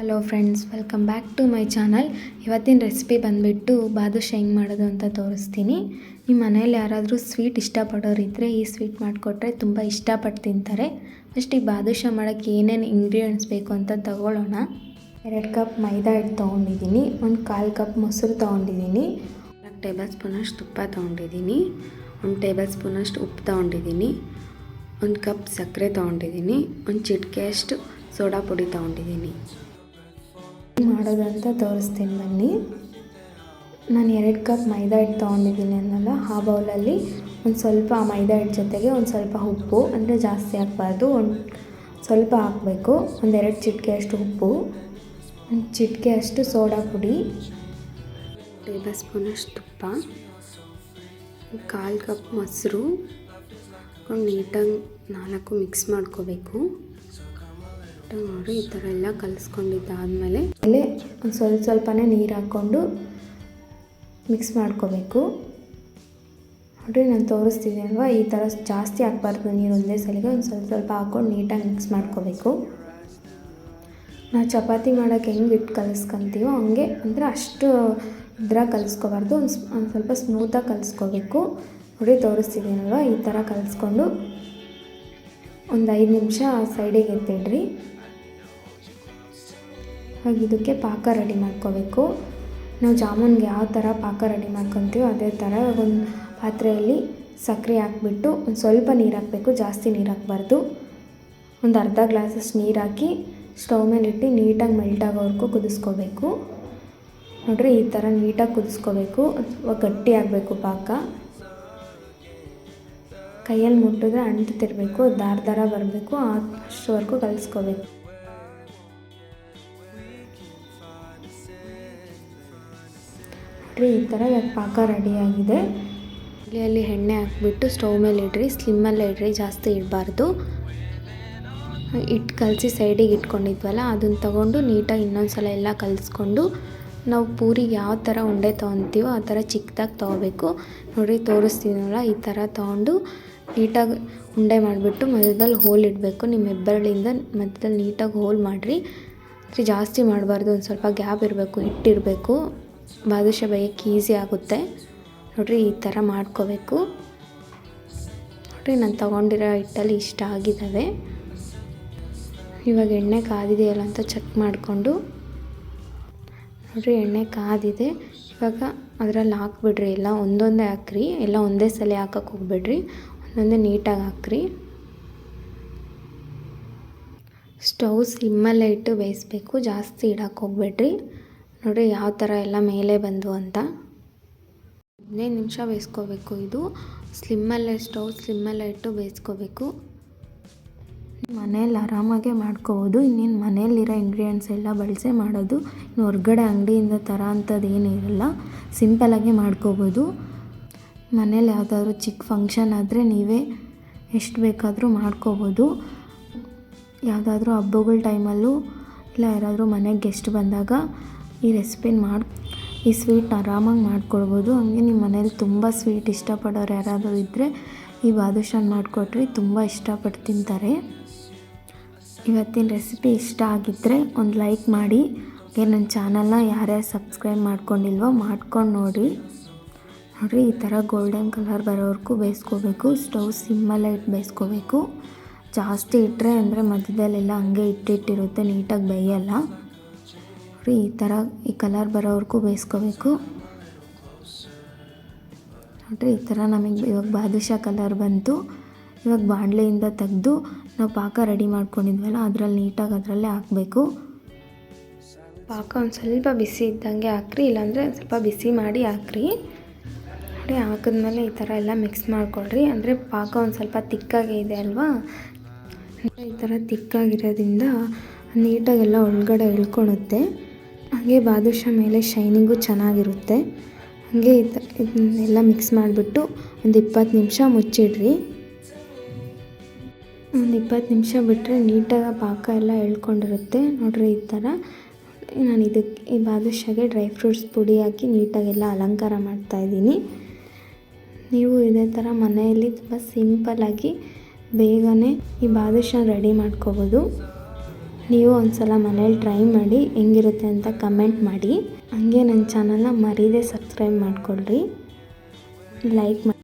Hello friends welcome back to my channel ಇವತ್ತಿನ recipe ಬಂದುಬಿಟ್ಟು ಬಾದುಷ ಹೆಂಗೆ ಮಾಡೋದು ಅಂತ ತೋರಿಸ್ತೀನಿ. ನಿಮ್ಮ ಮನೇಲಿ ಯಾರಾದರೂ ಸ್ವೀಟ್ ಇಷ್ಟಪಡೋರು ಇದ್ದರೆ ಈ ಸ್ವೀಟ್ ಮಾಡಿಕೊಟ್ರೆ ತುಂಬ ಇಷ್ಟಪಟ್ಟು ತಿಂತಾರೆ. ಫಸ್ಟ್ ಈ ಬಾದುಷ ಮಾಡೋಕ್ಕೆ ಏನೇನು ಇಂಗ್ರೀಡಿಯೆಂಟ್ಸ್ ಬೇಕು ಅಂತ ತಗೊಳ್ಳೋಣ. ಎರಡು ಕಪ್ ಮೈದಾ ಹಿಟ್ಟು ತೊಗೊಂಡಿದ್ದೀನಿ, ಒಂದು ಕಾಲು ಕಪ್ ಮೊಸರು ತೊಗೊಂಡಿದ್ದೀನಿ, ನಾಲ್ಕು ಟೇಬಲ್ ಸ್ಪೂನಷ್ಟು ತುಪ್ಪ ತೊಗೊಂಡಿದ್ದೀನಿ, ಒಂದು ಟೇಬಲ್ ಸ್ಪೂನಷ್ಟು ಉಪ್ಪು ತೊಗೊಂಡಿದ್ದೀನಿ, ಒಂದು ಕಪ್ ಸಕ್ಕರೆ ತೊಗೊಂಡಿದ್ದೀನಿ, ಒಂದು ಚಿಟಿಕೆಯಷ್ಟು ಸೋಡಾ ಪುಡಿ ತೊಗೊಂಡಿದ್ದೀನಿ. ಮಾಡೋದಂತ ತೋರಿಸ್ತೀನಿ ಬನ್ನಿ. ನಾನು ಎರಡು ಕಪ್ ಮೈದಾ ಹಿಟ್ಟು ತೊಗೊಂಡಿದ್ದೀನಿ ಅನ್ನಲ್ಲ, ಆ ಬೌಲಲ್ಲಿ ಒಂದು ಸ್ವಲ್ಪ ಮೈದಾ ಹಿಟ್ಟು ಜೊತೆಗೆ ಒಂದು ಸ್ವಲ್ಪ ಉಪ್ಪು, ಅಂದರೆ ಜಾಸ್ತಿ ಹಾಕ್ಬಾರ್ದು. ಒಂದು ಸ್ವಲ್ಪ ಹಾಕಬೇಕು ಒಂದೆರಡು ಚಿಟಿಕೆ ಅಷ್ಟು ಉಪ್ಪು. ಒಂದು ಚಿಟಿಕೆ ಅಷ್ಟು ಸೋಡಾ ಪುಡಿ. ಟೇಬಲ್ ಸ್ಪೂನಷ್ಟು ತುಪ್ಪ. ಕಾಲು ಕಪ್ ಮೊಸರು. ನೀಟಾಗಿ ನಾಲ್ಕು ಮಿಕ್ಸ್ ಮಾಡ್ಕೋಬೇಕು. ನೋಡಿ ಈ ಥರ ಎಲ್ಲ ಕಲಿಸ್ಕೊಂಡಿದ್ದಾದಮೇಲೆ ಆಮೇಲೆ ಒಂದು ಸ್ವಲ್ಪ ಸ್ವಲ್ಪನೇ ನೀರು ಹಾಕ್ಕೊಂಡು ಮಿಕ್ಸ್ ಮಾಡ್ಕೋಬೇಕು. ನೋಡಿರಿ ನಾನು ತೋರಿಸ್ತಿದ್ದೀನಿ ಅಲ್ವಾ? ಈ ಥರ ಜಾಸ್ತಿ ಹಾಕ್ಬಾರ್ದು ನೀರು ಒಂದೇ ಸಲಿಗೆ. ಒಂದು ಸ್ವಲ್ಪ ಸ್ವಲ್ಪ ಹಾಕ್ಕೊಂಡು ನೀಟಾಗಿ ಮಿಕ್ಸ್ ಮಾಡ್ಕೋಬೇಕು. ನಾವು ಚಪಾತಿ ಮಾಡೋಕ್ಕೆ ಹೆಂಗೆ ಹಿಟ್ಟು ಕಲಿಸ್ಕೊತೀವೋ ಹಂಗೆ, ಅಂದರೆ ಅಷ್ಟು ಇದ್ರಾಗ ಕಲಿಸ್ಕೋಬಾರ್ದು. ಒಂದು ಒಂದು ಸ್ವಲ್ಪ ಸ್ಮೂತಾಗಿ ಕಲಿಸ್ಕೋಬೇಕು. ನೋಡಿ ತೋರಿಸ್ತಿದ್ದೀನಲ್ವ ಈ ಥರ ಕಲಿಸ್ಕೊಂಡು ಒಂದು ಐದು ನಿಮಿಷ ಸೈಡಿಗೆ ಎತ್ತಿಡ್ರಿ. ಇವಾಗ ಇದಕ್ಕೆ ಪಾಕ ರೆಡಿ ಮಾಡ್ಕೋಬೇಕು. ನಾವು ಜಾಮೂನ್ಗೆ ಯಾವ ಥರ ಪಾಕ ರೆಡಿ ಮಾಡ್ಕೊತೀವೋ ಅದೇ ಥರ ಒಂದು ಪಾತ್ರೆಯಲ್ಲಿ ಸಕ್ಕರೆ ಹಾಕ್ಬಿಟ್ಟು ಒಂದು ಸ್ವಲ್ಪ ನೀರು ಹಾಕಬೇಕು, ಜಾಸ್ತಿ ನೀರು ಹಾಕ್ಬಾರ್ದು. ಒಂದು ಅರ್ಧ ಗ್ಲಾಸಸ್ ನೀರು ಹಾಕಿ ಸ್ಟವ್ ಮೇಲೆ ಇಟ್ಟು ನೀಟಾಗಿ ಮೆಲ್ಟ್ ಆಗೋವರೆಗೂ ಕುದಿಸ್ಕೋಬೇಕು. ನೋಡ್ರಿ ಈ ಥರ ನೀಟಾಗಿ ಕುದಿಸ್ಕೋಬೇಕು ಗಟ್ಟಿ ಆಗಬೇಕು ಪಾಕ. ಕೈಯಲ್ಲಿ ಮುಟ್ಟಿದ್ರೆ ಅಂಟ್ತಿರ್ಬೇಕು, ದಾರ ದಾರ ಬರಬೇಕು ಅಷ್ಟುವರೆಗೂ ಕಲಿಸ್ಕೋಬೇಕು. ನೋಡ್ರಿ ಈ ಥರ ಇವಾಗ ಪಾಕ ರೆಡಿಯಾಗಿದೆ. ಅಲ್ಲಿ ಎಣ್ಣೆ ಹಾಕ್ಬಿಟ್ಟು ಸ್ಟವ್ ಮೇಲೆ ಇಡ್ರಿ ಸ್ಲಿಮ್ಮಲ್ಲೇ ಇಡ್ರಿ, ಜಾಸ್ತಿ ಇಡಬಾರ್ದು. ಇಟ್ಟು ಕಲಸಿ ಸೈಡಿಗೆ ಇಟ್ಕೊಂಡಿದ್ವಲ್ಲ, ಅದನ್ನು ತಗೊಂಡು ನೀಟಾಗಿ ಇನ್ನೊಂದು ಸಲ ಎಲ್ಲ ಕಲಿಸ್ಕೊಂಡು, ನಾವು ಪೂರಿಗೆ ಯಾವ ಥರ ಉಂಡೆ ತೊಗೊತೀವೋ ಆ ಥರ ಚಿಕ್ಕದಾಗಿ ತೊಗೋಬೇಕು. ನೋಡಿ, ತೋರಿಸ್ತೀನಲ್ಲ, ಈ ಥರ ತೊಗೊಂಡು ನೀಟಾಗಿ ಉಂಡೆ ಮಾಡಿಬಿಟ್ಟು ಮಧ್ಯದಲ್ಲಿ ಹೋಲ್ ಇಡಬೇಕು. ನಿಮ್ಮ ಹೆಬ್ಬರಳಿಂದ ಮಧ್ಯದಲ್ಲಿ ನೀಟಾಗಿ ಹೋಲ್ ಮಾಡಿರಿ. ಜಾಸ್ತಿ ಮಾಡಬಾರ್ದು, ಒಂದು ಸ್ವಲ್ಪ ಗ್ಯಾಪ್ ಇರಬೇಕು, ಹಿಟ್ಟಿರಬೇಕು. ಬಾದುಷ ಬೈಯಕ್ಕೆ ಈಸಿ ಆಗುತ್ತೆ. ನೋಡಿರಿ, ಈ ಥರ ಮಾಡ್ಕೋಬೇಕು. ನೋಡಿರಿ, ನಾನು ತೊಗೊಂಡಿರೋ ಹಿಟ್ಟಲ್ಲಿ ಇಷ್ಟ ಆಗಿದ್ದಾವೆ. ಇವಾಗ ಎಣ್ಣೆ ಕಾದಿದೆಯಲ್ಲ ಅಂತ ಚೆಕ್ ಮಾಡಿಕೊಂಡು. ನೋಡಿರಿ, ಎಣ್ಣೆ ಕಾದಿದೆ. ಇವಾಗ ಅದರಲ್ಲಿ ಹಾಕ್ಬಿಡ್ರಿ, ಎಲ್ಲ ಒಂದೊಂದೇ ಹಾಕ್ರಿ. ಎಲ್ಲ ಒಂದೇ ಸಲ ಹಾಕಕ್ಕೆ ಹೋಗ್ಬಿಡ್ರಿ. ಒಂದೊಂದೇ ನೀಟಾಗಿ ಹಾಕ್ರಿ. ಸ್ಟವ್ ಸಿಮ್ಮಲ್ಲೇ ಇಟ್ಟು ಬೇಯಿಸ್ಬೇಕು. ಜಾಸ್ತಿ ಇಡಕ್ಕೆ ಹೋಗ್ಬೇಡ್ರಿ. ನೋಡಿ ಯಾವ ಥರ ಎಲ್ಲ ಮೇಲೆ ಬಂದು ಅಂತ. ಹದಿನೈದು ನಿಮಿಷ ಬೇಯಿಸ್ಕೋಬೇಕು ಇದು. ಸ್ಲಿಮ್ಮಲ್ಲೇ ಸ್ಟವ್ ಸ್ಲಿಮ್ಮಲ್ಲೇ ಇಟ್ಟು ಬೇಯಿಸ್ಕೋಬೇಕು. ಮನೇಲಿ ಆರಾಮಾಗೆ ಮಾಡ್ಕೋಬೋದು. ಇನ್ನೇನು ಮನೇಲಿರೋ ಇಂಗ್ರೀಡಿಯೆಂಟ್ಸ್ ಎಲ್ಲ ಬಳಸೇ ಮಾಡೋದು. ಇನ್ನು ಹೊರ್ಗಡೆ ಅಂಗಡಿಯಿಂದ ಥರ ಅಂಥದ್ದು ಏನೂ ಇರಲ್ಲ. ಸಿಂಪಲಾಗೆ ಮಾಡ್ಕೋಬೋದು. ಮನೇಲಿ ಯಾವುದಾದ್ರೂ ಚಿಕ್ಕ ಫಂಕ್ಷನ್ ಆದರೆ ನೀವೇ ಎಷ್ಟು ಬೇಕಾದರೂ ಮಾಡ್ಕೋಬೋದು. ಯಾವುದಾದ್ರೂ ಹಬ್ಬಗಳ ಟೈಮಲ್ಲೂ ಇಲ್ಲ ಯಾರಾದರೂ ಮನೆಗೆ ಗೆಸ್ಟ್ ಬಂದಾಗ ಈ ರೆಸಿಪಿನ ಮಾಡಿ, ಈ ಸ್ವೀಟ್ ಆರಾಮಾಗಿ ಮಾಡ್ಕೊಳ್ಬೋದು. ಹಂಗೆ ನಿಮ್ಮ ಮನೇಲಿ ತುಂಬ ಸ್ವೀಟ್ ಇಷ್ಟಪಡೋರು ಯಾರಾದರೂ ಇದ್ದರೆ ಈ ಬಾದುಷಾನ ಮಾಡಿಕೊಟ್ರಿ ತುಂಬ ಇಷ್ಟಪಟ್ಟು ತಿಂತಾರೆ. ಇವತ್ತಿನ ರೆಸಿಪಿ ಇಷ್ಟ ಆಗಿದ್ದರೆ ಒಂದು ಲೈಕ್ ಮಾಡಿ. ಹಾಗೆ ನನ್ನ ಚಾನಲ್ನ ಯಾರ್ಯಾರು ಸಬ್ಸ್ಕ್ರೈಬ್ ಮಾಡ್ಕೊಂಡಿಲ್ವೋ ಮಾಡ್ಕೊಂಡು ನೋಡಿ. ನೋಡಿರಿ, ಈ ಥರ ಗೋಲ್ಡನ್ ಕಲರ್ ಬರೋವರೆಗೂ ಬೇಯಿಸ್ಕೋಬೇಕು. ಸ್ಟವ್ ಸಿಮ್ಮಲ್ಲೇ ಇಟ್ಟು ಬೇಯಿಸ್ಕೋಬೇಕು. ಜಾಸ್ತಿ ಇಟ್ಟರೆ ಅಂದರೆ ಮಧ್ಯದಲ್ಲೆಲ್ಲ ಹಂಗೆ ಇಟ್ಟಿಟ್ಟಿರುತ್ತೆ, ನೀಟಾಗಿ ಬೇಯಲ್ಲ. ನೋಡಿರಿ ಈ ಥರ ಈ ಕಲರ್ ಬರೋವರೆಗೂ ಬೇಯಿಸ್ಕೋಬೇಕು. ನೋಡಿರಿ, ಈ ಥರ ನಮಗೆ ಇವಾಗ ಬಾದುಷಾ ಕಲರ್ ಬಂತು. ಇವಾಗ ಬಾಣಲೆಯಿಂದ ತೆಗೆದು ನಾವು ಪಾಕ ರೆಡಿ ಮಾಡ್ಕೊಂಡಿದ್ವಲ್ಲ, ಅದರಲ್ಲಿ ನೀಟಾಗಿ ಅದರಲ್ಲೇ ಹಾಕಬೇಕು. ಪಾಕ ಒಂದು ಸ್ವಲ್ಪ ಬಿಸಿ ಇದ್ದಂಗೆ ಹಾಕ್ರಿ, ಇಲ್ಲಾಂದರೆ ಸ್ವಲ್ಪ ಬಿಸಿ ಮಾಡಿ ಹಾಕ್ರಿ. ನೋಡಿ, ಹಾಕಿದ್ಮೇಲೆ ಈ ಥರ ಎಲ್ಲ ಮಿಕ್ಸ್ ಮಾಡ್ಕೊಳ್ರಿ. ಅಂದರೆ ಪಾಕ ಒಂದು ಸ್ವಲ್ಪ ತಿಕ್ಕಾಗೆ ಇದೆ ಅಲ್ವಾ? ಈ ಥರ ತಿಕ್ಕಾಗಿರೋದ್ರಿಂದ ನೀಟಾಗೆಲ್ಲ ಒಳಗಡೆ ಇಳ್ಕೊಳುತ್ತೆ. ಹಾಗೆ ಬಾದುಷ ಮೇಲೆ ಶೈನಿಂಗು ಚೆನ್ನಾಗಿರುತ್ತೆ. ಹಾಗೆ ಇದನ್ನೆಲ್ಲ ಮಿಕ್ಸ್ ಮಾಡಿಬಿಟ್ಟು ಒಂದು ಇಪ್ಪತ್ತು ನಿಮಿಷ ಮುಚ್ಚಿಡ್ರಿ. ಒಂದು ಇಪ್ಪತ್ತು ನಿಮಿಷ ಬಿಟ್ಟರೆ ನೀಟಾಗಿ ಪಾಕ ಎಲ್ಲ ಎಳ್ಕೊಂಡಿರುತ್ತೆ. ನೋಡಿರಿ ಈ ಥರ. ನಾನು ಇದಕ್ಕೆ ಈ ಬಾದುಷಾಗೆ ಡ್ರೈ ಫ್ರೂಟ್ಸ್ ಪುಡಿ ಹಾಕಿ ನೀಟಾಗೆಲ್ಲ ಅಲಂಕಾರ ಮಾಡ್ತಾಯಿದ್ದೀನಿ ನೀವು ಇದೇ ಥರ ಮನೆಯಲ್ಲಿ ತುಂಬ ಸಿಂಪಲ್ಲಾಗಿ ಬೇಗನೆ ಈ ಬಾದುಶಾ ರೆಡಿ ಮಾಡ್ಕೋಬೋದು. ನೀವು ಒಂದ್ಸಲ ಮನೇಲಿ ಟ್ರೈ ಮಾಡಿ ಹೆಂಗಿರುತ್ತೆ ಅಂತ ಕಮೆಂಟ್ ಮಾಡಿ. ಹಂಗೆ ನನ್ನ ಚಾನಲ್ನ ಮರೀದೆ ಸಬ್ಸ್ಕ್ರೈಬ್ ಮಾಡ್ಕೊಳ್ರಿ. ಲೈಕ್ ಮಾಡಿ